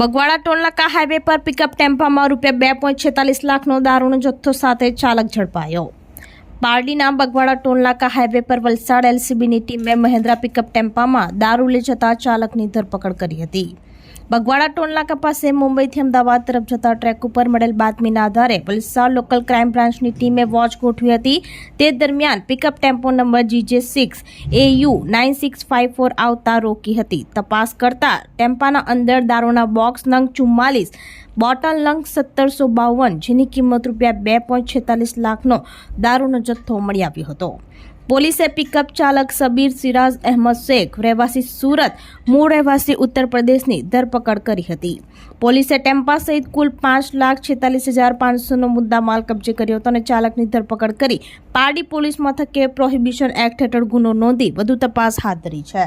બગવાડા ટોલનાકા હાઈવે પર પિકઅપ ટેમ્પામાં રૂપિયા બે પોઈન્ટ છેતાલીસ લાખનો દારૂનો જથ્થો સાથે ચાલક ઝડપાયો. પારડીના બગવાડા ટોલનાકા હાઈવે પર વલસાડ એલસીબીની ટીમે મહેન્દ્રા પિકઅપ ટેમ્પામાં દારૂ લઈ જતા ચાલકની ધરપકડ કરી હતી. બગવાડા ટોલનાકા પાસે મુંબઈથી અમદાવાદ તરફ જતા ટ્રેક ઉપર મળેલ બાતમીના આધારે વલસાડ લોકલ ક્રાઇમ બ્રાન્ચની ટીમે વોચ ગોઠવી હતી. તે દરમિયાન pickup tempo number GJ six A U nine six five four આવતા રોકી હતી. તપાસ કરતા ટેમ્પાના અંદર દારૂના બોક્સ નંગ ચુમ્માલીસ, બોટલ નંગ સત્તરસો બાવન, જેની કિંમત રૂપિયા બે પોઈન્ટ છેતાલીસ લાખનો દારૂનો જથ્થો મળી આવ્યો હતો. પોલીસે પિકઅપ ચાલક સબીર સિરાજ અહેમદ શેખ, રહેવાસી સુરત, મૂળ રહેવાસી ઉત્તર પ્રદેશની ધરપકડ કરી હતી. પોલીસે ટેમ્પા સહિત કુલ પાંચ લાખ છેતાલીસ હજાર પાંચસોનો મુદ્દા માલ કબજે કર્યો હતો અને ચાલકની ધરપકડ કરી પારડી પોલીસ મથકે પ્રોહિબિશન એક્ટ હેઠળ ગુનો નોંધી વધુ તપાસ હાથ ધરી છે.